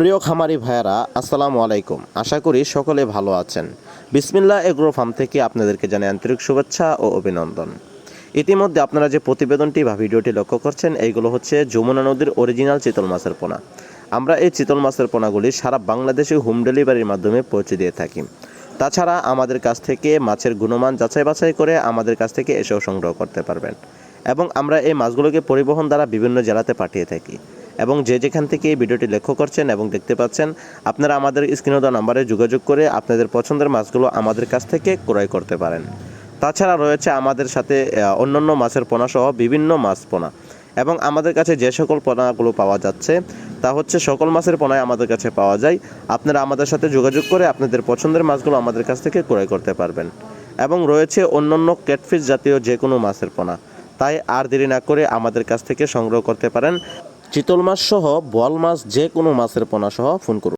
প্রিয় খামারি ভাইয়ারা, আসসালামু আলাইকুম। আশা করি সকলে ভালো আছেন। বিসমিল্লা এগ্রো ফার্ম থেকে আপনাদেরকে জানাই আন্তরিক শুভেচ্ছা ও অভিনন্দন। ইতিমধ্যে আপনারা যে প্রতিবেদনটি বা ভিডিওটি লক্ষ্য করছেন, এইগুলো হচ্ছে যমুনা নদীর অরিজিনাল চিতল মাছের পোনা। আমরা এই চিতল মাছের পোনাগুলি সারা বাংলাদেশে হোম ডেলিভারির মাধ্যমে পৌঁছে দিয়ে থাকি। তাছাড়া আমাদের কাছ থেকে মাছের গুণমান যাচাই বাছাই করে আমাদের কাছ থেকে এসেও সংগ্রহ করতে পারবেন। এবং আমরা এই মাছগুলোকে পরিবহন দ্বারা বিভিন্ন জেলাতে পাঠিয়ে থাকি। এবং যে যেখান থেকে এই ভিডিওটি লক্ষ্য করছেন এবং দেখতে পাচ্ছেন, আপনারা আমাদের স্ক্রিনে দেওয়া নাম্বারে যোগাযোগ করে আপনাদের পছন্দের মাছগুলো আমাদের কাছ থেকে ক্রয় করতে পারেন। তাছাড়া রয়েছে আমাদের সাথে অন্যান্য মাছের পোনা সহ বিভিন্ন মাছ পোনা। এবং আমাদের কাছে যে সকল পোনাগুলো পাওয়া যাচ্ছে, তা হচ্ছে সকল মাছের পোনায় আমাদের কাছে পাওয়া যায়। আপনারা আমাদের সাথে যোগাযোগ করে আপনাদের পছন্দের মাছগুলো আমাদের কাছ থেকে ক্রয় করতে পারবেন। এবং রয়েছে অন্যান্য ক্যাটফিশ জাতীয় যে কোনো মাছের পোনা। তাই আর দেরি না করে আমাদের কাছ থেকে সংগ্রহ করতে পারেন। চিতল মাছ সহ বোয়াল মাছ যে কোনো মাছের পোনা সহ ফোন করুন।